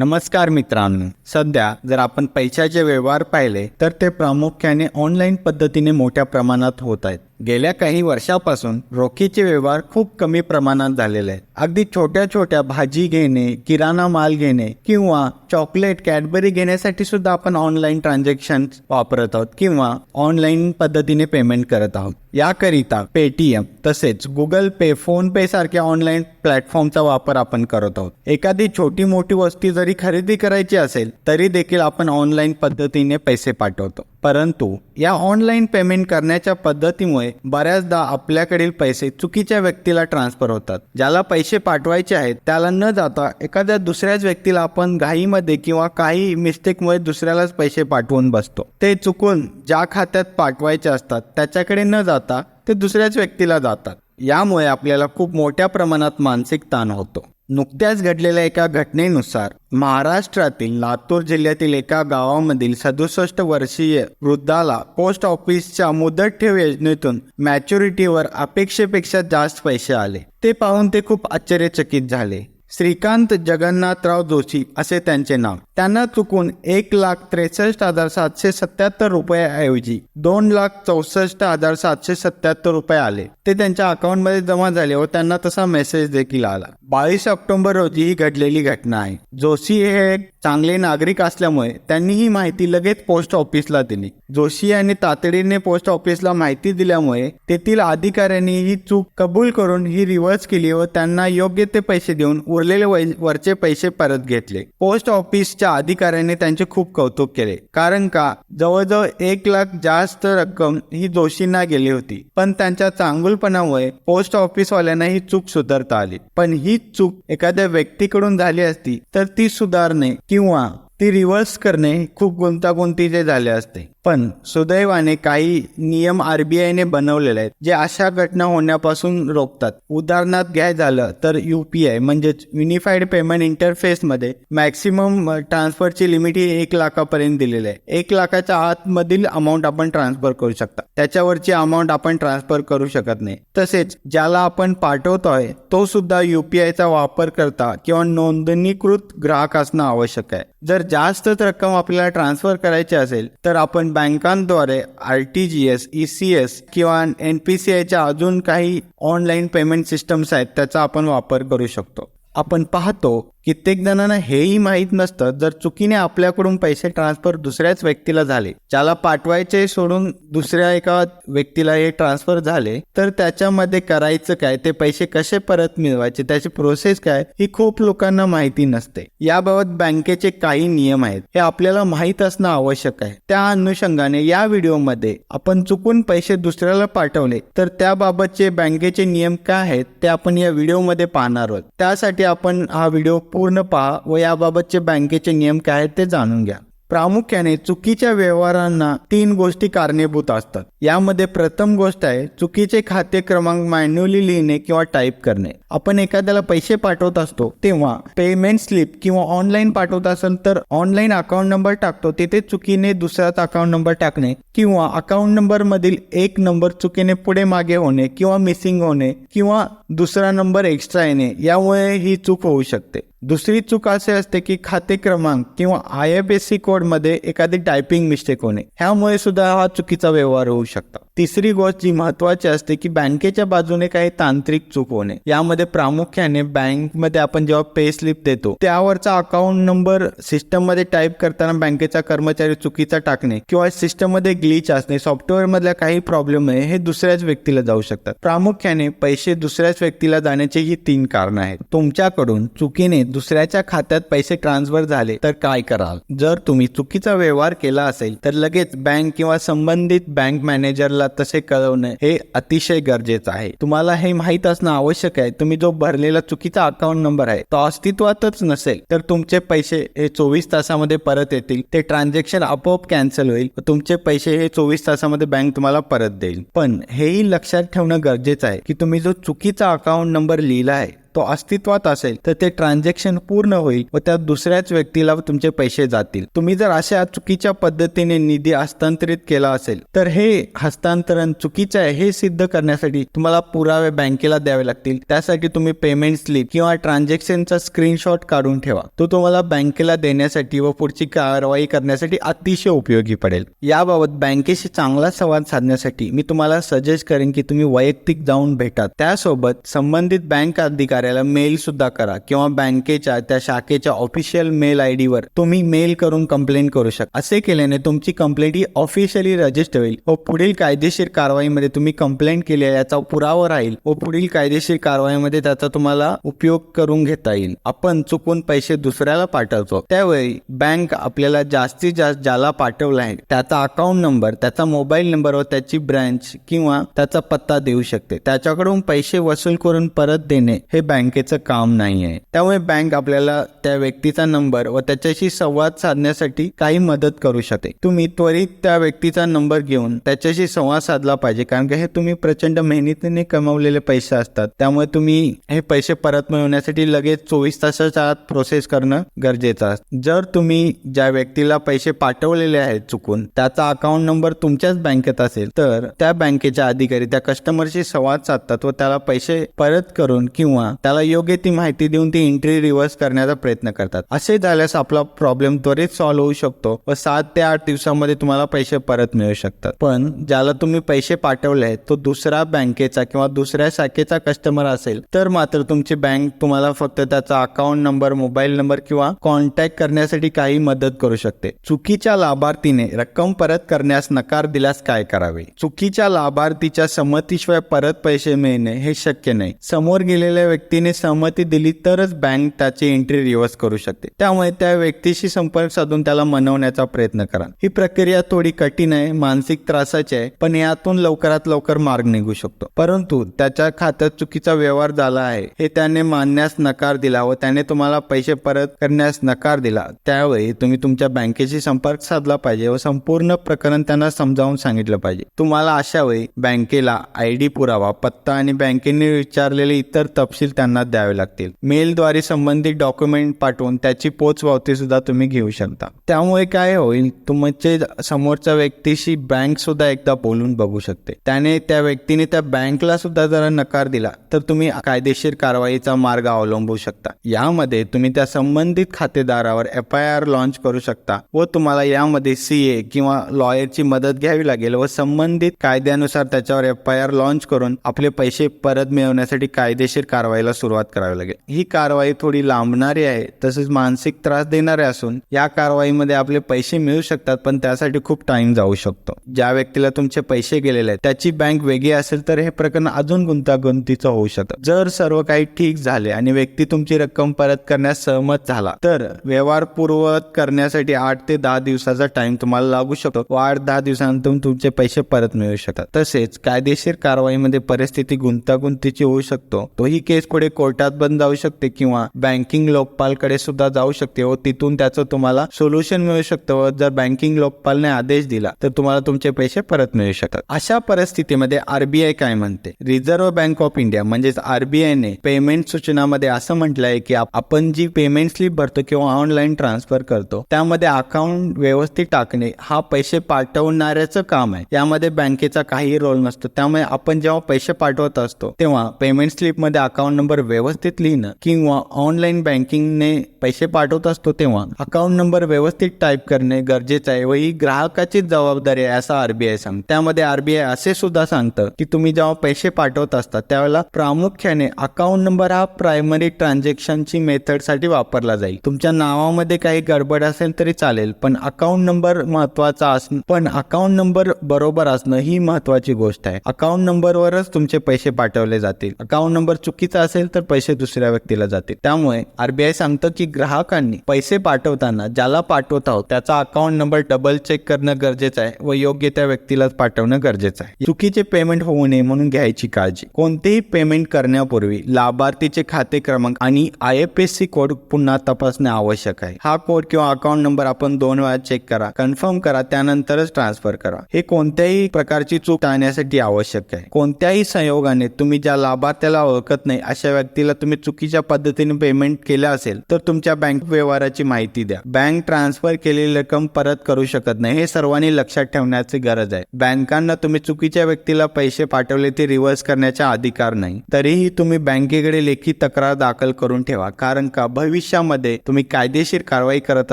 नमस्कार मित्रांनो. सध्या जर आपण पैशाचे व्यवहार पाहिले तर ते प्रामुख्याने ऑनलाईन पद्धतीने मोठ्या प्रमाणात होत आहेत. गेल्या काही वर्षापासून रोखीचे व्यवहार खूप कमी प्रमाणात झालेले आहेत. अगदी छोट्या छोट्या भाजी घेणे किराणा माल घेणे किंवा चॉकलेट कॅडबरी घेण्यासाठी सुद्धा आपण ऑनलाईन ट्रान्झॅक्शन वापरत आहोत किंवा ऑनलाईन पद्धतीने पेमेंट करत आहोत. याकरिता पेटीएम तसेच गुगल पे फोन पे सारख्या ऑनलाईन प्लॅटफॉर्मचा वापर आपण करत आहोत. एखादी छोटी मोठी वस्तू जरी खरेदी करायची असेल तरी देखील आपण ऑनलाईन पद्धतीने पैसे पाठवतो. परंतु या ऑनलाईन पेमेंट करण्याच्या पद्धतीमुळे बऱ्याचदा आपल्याकडील पैसे चुकीच्या व्यक्तीला ट्रान्सफर होतात. ज्याला पैसे पाठवायचे आहेत त्याला न जाता एखाद्या दुसऱ्याच व्यक्तीला आपण घाईमध्ये किंवा काही मिस्टेकमुळे दुसऱ्यालाच पैसे पाठवून बसतो. ते चुकून ज्या खात्यात पाठवायचे असतात त्याच्याकडे न जाता ते दुसऱ्याच व्यक्तीला जातात. यामुळे आपल्याला खूप मोठ्या प्रमाणात मानसिक ताण होतो. नुकत्याच घडलेल्या एका घटनेनुसार महाराष्ट्रातील लातूर जिल्ह्यातील एका गावामधील सदुसष्ट वर्षीय वृद्धाला पोस्ट ऑफिसच्या मुदत ठेव योजनेतून मॅच्युरिटीवर अपेक्षेपेक्षा जास्त पैसे आले. ते पाहून ते खूप आश्चर्यचकित झाले. श्रीकांत जगन्नाथराव जोशी असे त्यांचे नाव. त्यांना चुकून एक लाख त्रेसष्ट हजार सातशे सत्याहत्तर रुपयाऐवजी दोन लाख चौसष्ट हजार सातशे सत्याहत्तर रुपये आले. ते त्यांच्या अकाउंटमध्ये जमा झाले व त्यांना तसा मेसेज देखील आला. बावीस ऑक्टोबर रोजी ही घडलेली घटना आहे. जोशी हे एक चांगले नागरिक असल्यामुळे त्यांनी ही माहिती लगेच पोस्ट ऑफिसला दिली. जोशी यांनी तातडीने पोस्ट ऑफिसला माहिती दिल्यामुळे तेथील अधिकाऱ्यांनी ही चूक कबूल करून ही रिव्हर्स केली व त्यांना योग्य ते पैसे देऊन उरलेले वरचे पैसे परत घेतले. पोस्ट ऑफिसच्या अधिकाऱ्याने त्यांचे खूप कौतुक केले. कारण का जवळजवळ एक लाख जास्त रक्कम ही जोशींना गेली होती. पण त्यांच्या चांगुलपणामुळे पोस्ट ऑफिसवाल्यांना ही चूक सुधारता आली. पण ही चूक एखाद्या व्यक्तीकडून झाली असती तर ती सुधारणे किंवा ती रिव्हर्स करणे खूप गुंतागुंतीचे झाले असते. पण सुदैवाने काही नियम आरबीआयने बनवलेले आहेत जे अशा घटना होण्यापासून रोखतात. उदाहरणार्थ घ्याय झालं तर यू पी आय म्हणजेच युनिफाईड पेमेंट इंटरफेसमध्ये मॅक्सिमम ट्रान्सफरची लिमिट ही एक लाखापर्यंत दिलेली आहे. एक लाखाच्या आतमधील अमाऊंट आपण ट्रान्सफर करू शकता. त्याच्यावरची अमाऊंट आपण ट्रान्सफर करू शकत नाही. तसेच ज्याला आपण पाठवतोय तो सुद्धा युपीआयचा वापर करता किंवा नोंदणीकृत ग्राहक असणं आवश्यक आहे. जर जास्तच रक्कम आपल्याला ट्रान्सफर करायची असेल तर आपण बँकांद्वारे R T G S E C S किंवा एन पी सी आयच्या अजून काही ऑनलाईन पेमेंट सिस्टम्स आहेत त्याचा आपण वापर करू शकतो. आपण पाहतो कित्येक जणांना हेही माहीत नसतं जर चुकीने आपल्याकडून पैसे ट्रान्सफर दुसऱ्याच व्यक्तीला झाले ज्याला पाठवायचे सोडून दुसऱ्या एका व्यक्तीला हे ट्रान्सफर झाले तर त्याच्यामध्ये करायचं काय? ते पैसे कसे परत मिळवायचे? त्याची प्रोसेस काय? ही खूप लोकांना माहिती नसते. याबाबत बँकेचे काही नियम आहेत. हे आपल्याला माहीत असणं आवश्यक आहे. त्या अनुषंगाने या व्हिडिओमध्ये आपण चुकून पैसे दुसऱ्याला पाठवले तर त्याबाबतचे बँकेचे नियम काय आहेत ते आपण या व्हिडिओमध्ये पाहणार आहोत. त्यासाठी आपण हा व्हिडिओ पूर्ण पहा व याबाबतचे बँकेचे नियम काय आहेत ते जाणून घ्या. प्रामुख्याने चुकीच्या व्यवहारांना तीन गोष्टी कारणीभूत असतात. यामध्ये प्रथम गोष्ट आहे चुकीचे खाते क्रमांक मॅन्युअली लिहिणे किंवा टाईप करणे. आपण एखाद्याला पैसे पाठवत असतो तेव्हा पेमेंट स्लिप किंवा ऑनलाईन पाठवत असेल तर ऑनलाईन अकाउंट नंबर टाकतो तिथे चुकीने दुसराच अकाउंट नंबर टाकणे किंवा अकाउंट नंबर मधील एक नंबर चुकीने पुढे मागे होणे किंवा मिसिंग होणे किंवा दुसरा नंबर एक्स्ट्रा येणे यामुळे ही चूक होऊ शकते. दुसरी चूक असे असते की खाते क्रमांक किंवा आय एफ एस सी कोडमध्ये एखादी टायपिंग मिस्टेक होणे. ह्यामुळे सुद्धा हा चुकीचा व्यवहार होऊ शकतो. तिसरी गोष्ट जी महत्वाची असते की बँकेच्या बाजूने काही तांत्रिक चूक होणे. यामध्ये प्रामुख्याने बँकमध्ये आपण जेव्हा पे स्लिप देतो त्यावरचा अकाउंट नंबर सिस्टममध्ये टाईप करताना बँकेचा कर्मचारी चुकीचा टाकणे किंवा सिस्टममध्ये ग्लिच असणे सॉफ्टवेअर मधल्या काही प्रॉब्लेम आहे हे दुसऱ्याच व्यक्तीला जाऊ शकतात. प्रामुख्याने पैसे दुसऱ्याच व्यक्तीला जाण्याचे ही तीन कारण आहेत. तुमच्याकडून चुकीने दुसऱ्याच्या खात्यात पैसे ट्रान्सफर झाले तर काय कराल? जर तुम्ही चुकीचा व्यवहार केला असेल तर लगेच बँक किंवा संबंधित बँक मॅनेजरला तसे कळवणे हे अतिशय गरजेचं आहे. तुम्हाला हे माहीत असणं आवश्यक आहे. तुम्ही जो भरलेला चुकीचा अकाउंट नंबर आहे तो अस्तित्वातच नसेल तर तुमचे पैसे हे चोवीस तासामध्ये परत येतील. ते ट्रान्झॅक्शन आपोआप कॅन्सल होईल तुमचे पैसे हे चोवीस तासामध्ये बँक तुम्हाला परत देईल. पण हेही लक्षात ठेवणं गरजेचं आहे की तुम्ही जो चुकीचा अकाउंट नंबर लिहिला आहे तो अस्तित्वात असेल तर ते ट्रान्झॅक्शन पूर्ण होईल व त्या दुसऱ्याच व्यक्तीला तुमचे पैसे जातील. तुम्ही जर अशा चुकीच्या पद्धतीने निधी हस्तांतरित केला असेल तर हे हस्तांतरण चुकीचं आहे हे सिद्ध करण्यासाठी तुम्हाला पुरावे बँकेला द्यावे लागतील. त्यासाठी तुम्ही पेमेंट स्लिप किंवा ट्रान्झॅक्शनचा स्क्रीनशॉट काढून ठेवा. तो तुम्हाला बँकेला देण्यासाठी व पुढची कारवाई करण्यासाठी अतिशय उपयोगी पडेल. याबाबत बँकेशी चांगला संवाद साधण्यासाठी मी तुम्हाला सजेस्ट करेन की तुम्ही वैयक्तिक जाऊन भेटा. त्यासोबत संबंधित बँक अधिकाऱ्याला मेल सुद्धा करा किंवा बँकेच्या त्या शाखेच्या ऑफिशियल मेल आय वर तुम्ही मेल करून कंप्लेंट करू शकता. असे केल्याने तुमची कंप्लेंट ही ऑफिशियली रजिस्टर होईल व पुढील कायदेशीर कारवाईमध्ये तुम्ही कंप्लेंट केली याचा पुरावा राहील व पुढील कायदेशीर कारवाईमध्ये त्याचा तुम्हाला उपयोग करून घेता येईल. आपण चुकून पैसे दुसऱ्याला पाठवतो. त्यावेळी बँक आपल्याला जास्तीत जास्त ज्याला पाठवला आहे त्याचा अकाउंट नंबर त्याचा मोबाईल नंबर व त्याची ब्रँच किंवा त्याचा पत्ता देऊ शकते. त्याच्याकडून पैसे वसूल करून परत देणे हे बँकेचं काम नाही आहे त्यामुळे बँक आपल्याला त्या व्यक्तीचा नंबर व त्याच्याशी संवाद साधण्यासाठी काही मदत करू शकते. तुम्ही त्वरित त्या व्यक्तीचा नंबर घेऊन त्याच्याशी संवाद साधला पाहिजे कारण की हे तुम्ही प्रचंड मेहनतीने कमवलेले पैसे असतात. त्यामुळे तुम्ही हे पैसे परत मिळवण्यासाठी लगेच चोवीस तासाच्या आत प्रोसेस करणं गरजेचं असतं जर तुम्ही ज्या व्यक्तीला पैसे पाठवलेले आहेत चुकून त्याचा अकाउंट नंबर तुमच्याच बँकेत असेल तर त्या बँकेच्या अधिकारी त्या कस्टमरशी संवाद साधतात व त्याला पैसे परत करून किंवा त्याला योग्य ती माहिती देऊन ती एंट्री रिव्हर्स करण्याचा प्रयत्न करतात. असे झाल्यास आपला प्रॉब्लेम त्वरित सॉल्व्ह होऊ शकतो व सात ते आठ दिवसामध्ये तुम्हाला पैसे परत मिळू शकतात. पण ज्याला तुम्ही पैसे पाठवले तो दुसरा बँकेचा किंवा दुसऱ्या शाखेचा कस्टमर असेल तर मात्र तुमची बँक तुम्हाला फक्त त्याचा अकाउंट नंबर मोबाईल नंबर किंवा कॉन्टॅक्ट करण्यासाठी काही मदत करू शकते. चुकीच्या लाभार्थीने रक्कम परत करण्यास नकार दिल्यास काय करावे? चुकीच्या लाभार्थीच्या संमतीशिवाय परत पैसे मिळणे हे शक्य नाही. समोर गेलेल्या व्यक्ती व्यक्तीने सहमती दिली तरच बँक त्याची एंट्री रिव्हर्स करू शकते. त्यामुळे त्या व्यक्तीशी संपर्क साधून त्याला मनवण्याचा प्रयत्न करा. ही प्रक्रिया थोडी कठीण आहे मानसिक त्रासाची आहे पण यातून लवकरात लवकर मार्ग निघू शकतो. परंतु त्याच्या खात्यात चुकीचा व्यवहार झाला आहे हे त्याने मानण्यास नकार दिला व त्याने तुम्हाला पैसे परत करण्यास नकार दिला त्यावेळी तुम्ही तुमच्या बँकेशी संपर्क साधला पाहिजे व संपूर्ण प्रकरण त्यांना समजावून सांगितलं पाहिजे. तुम्हाला अशा वेळी बँकेला आय डी पुरावा पत्ता आणि बँकेने विचारलेले इतर तपशील त्यांना द्यावे लागतील. मेलद्वारे संबंधित डॉक्युमेंट पाठवून त्याची पोचपावती सुद्धा तुम्ही घेऊ शकता. त्यामुळे काय होईल तुमचे समोरच्या व्यक्तीशी बँक सुद्धा एकदा बोलून बघू शकते. त्याने त्या व्यक्तीने त्या बँकला सुद्धा जर नकार दिला तर तुम्ही कायदेशीर कारवाईचा मार्ग अवलंबू शकता. यामध्ये तुम्ही त्या संबंधित खातेदारावर एफ आय आर लॉन्च करू शकता व तुम्हाला यामध्ये सी ए किंवा लॉयरची मदत घ्यावी लागेल व संबंधित कायद्यानुसार त्याच्यावर एफ आय आर लॉन्च करून आपले पैसे परत मिळवण्यासाठी कायदेशीर कारवाई करायला सुरुवात करावी लागेल. ही कारवाई थोडी लांबणारी आहे तसेच मानसिक त्रास देणारे असून या कारवाईमध्ये आपले पैसे मिळू शकतात पण त्यासाठी खूप टाइम जाऊ शकतो. ज्या व्यक्तीला तुमचे पैसे गेलेले आहेत त्याची बँक वेगळी असेल तर हे प्रकरण अजून गुंतागुंतीचं होऊ शकतं. जर सर्व काही ठीक झाले आणि व्यक्ती तुमची रक्कम परत करण्यास सहमत झाला तर व्यवहार पूर्ववत करण्यासाठी आठ ते दहा दिवसाचा टाइम तुम्हाला लागू शकतो. व आठ दहा दिवसानंतर तुमचे पैसे परत मिळू शकतात. तसेच कायदेशीर कारवाईमध्ये परिस्थिती गुंतागुंतीची होऊ शकतो. तोही केस पुढे कोर्टात पण जाऊ शकते किंवा बँकिंग लोकपालकडे सुद्धा जाऊ शकते व तिथून त्याचं तुम्हाला सोल्युशन मिळू शकतं व जर बँकिंग लोकपालने आदेश दिला तर तुम्हाला तुमचे पैसे परत मिळू शकतात. अशा परिस्थितीमध्ये आरबीआय काय म्हणते? रिझर्व्ह बँक ऑफ इंडिया म्हणजेच आरबीआयने पेमेंट सूचनामध्ये असं म्हटलं आहे की आपण जी पेमेंट स्लिप भरतो किंवा ऑनलाईन ट्रान्सफर करतो त्यामध्ये अकाउंट व्यवस्थित टाकणे हा पैसे पाठवणाऱ्याचं काम आहे. यामध्ये बँकेचा काही रोल नसतो. त्यामुळे आपण जेव्हा पैसे पाठवत असतो तेव्हा पेमेंट स्लिपमध्ये अकाउंट नंबर व्यवस्थित लिहिणं किंवा ऑनलाईन बँकिंगने पैसे पाठवत असतो तेव्हा अकाउंट नंबर व्यवस्थित टाईप करणे गरजेचं आहे. व ही ग्राहकाचीच जबाबदारी आहे असं आरबीआय सांगतं. त्यामध्ये आरबीआय असे सुद्धा सांगतं की तुम्ही जेव्हा पैसे पाठवत असता त्यावेळेला प्रामुख्याने अकाउंट नंबर हा प्रायमरी ट्रान्झॅक्शनची मेथडसाठी वापरला जाईल. तुमच्या नावामध्ये काही गडबड असेल तरी चालेल पण अकाउंट नंबर महत्त्वाचा असणं पण अकाउंट नंबर बरोबर असणं ही महत्वाची गोष्ट आहे. अकाउंट नंबरवरच तुमचे पैसे पाठवले जातील. अकाउंट नंबर चुकीचा असेल तर पैसे दुसऱ्या व्यक्तीला जातील. त्यामुळे आरबीआय सांगतं की ग्राहकांनी पैसे पाठवताना ज्याला पाठवत आहोत त्याचा अकाउंट नंबर डबल चेक करणं गरजेचं आहे व योग्य त्या व्यक्तीलाच पाठवणं गरजेचं आहे. चुकीचे पेमेंट होऊ नये म्हणून घ्यायची काळजी. कोणतेही पेमेंट करण्यापूर्वी लाभार्थीचे खाते क्रमांक आणि I F S C code पुन्हा तपासणे आवश्यक आहे. हा कोड किंवा अकाउंट नंबर आपण दोन वेळा चेक करा कन्फर्म करा त्यानंतरच ट्रान्सफर करा. हे कोणत्याही प्रकारची चूक टाळण्यासाठी आवश्यक आहे. कोणत्याही संयोगाने तुम्ही ज्या लाभार्थ्याला ओळखत नाही अशा व्यक्तीला तुम्ही चुकीच्या पद्धतीने पेमेंट केलं असेल तर तुमच्या बँक व्यवहाराची माहिती द्या. बँक ट्रान्सफर केलेली रक्कम परत करू शकत नाही हे सर्वांनी लक्षात ठेवण्याची गरज आहे. बँकांना तुम्ही चुकीच्या व्यक्तीला पैसे पाठवले ते रिव्हर्स करण्याचा अधिकार नाही. तरीही तुम्ही बँकेकडे लेखी तक्रार दाखल करून ठेवा कारण का? भविष्यामध्ये तुम्ही कायदेशीर कारवाई करत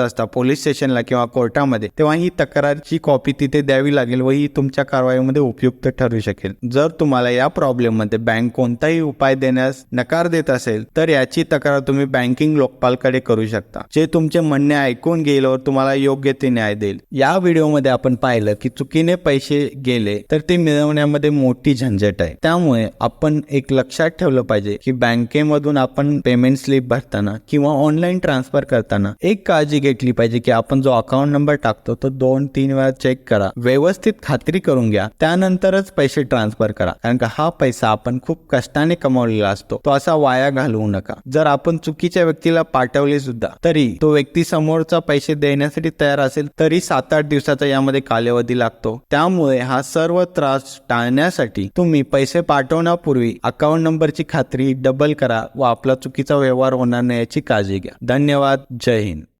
असता पोलीस स्टेशनला किंवा कोर्टामध्ये तेव्हा ही तक्रारची कॉपी तिथे द्यावी लागेल व ही तुमच्या कारवाईमध्ये उपयुक्त ठरू शकेल. जर तुम्हाला या प्रॉब्लेममध्ये बँक कोणताही उपाय देण्यास नकार देत असेल तर याची तक्रार तुम्ही बँकिंग लोकपालकडे करू शकता. जे तुमचे म्हणणे ऐकून गेल्यावर तुम्हाला योग्य ते न्याय देईल. या व्हिडिओमध्ये आपण पाहिलं की चुकीने पैसे गेले तर ते मिळवण्यामध्ये मोठी झंझट आहे. त्यामुळे आपण एक लक्षात ठेवलं पाहिजे की बँकेमधून आपण पेमेंट स्लिप भरताना किंवा ऑनलाईन ट्रान्सफर करताना एक काळजी घेतली पाहिजे की आपण जो अकाउंट नंबर टाकतो तो दोन तीन वेळा चेक करा व्यवस्थित खात्री करून घ्या त्यानंतरच पैसे ट्रान्सफर करा. कारण का हा पैसा आपण खूप कष्टाने कमावलेला असतो. तो असा वाया घालवू नका. जर आपण चुकीच्या व्यक्तीला पाठवले सुद्धा तरी तो व्यक्ती समोरचा पैसे देण्यासाठी तयार असेल तरी सात आठ दिवसाचा यामध्ये कालावधी लागतो. त्यामुळे हा सर्व त्रास टाळण्यासाठी तुम्ही पैसे पाठवण्यापूर्वी अकाउंट नंबरची खात्री डबल करा व आपला चुकीचा व्यवहार होणार नाही याची काळजी घ्या. धन्यवाद. जय हिंद.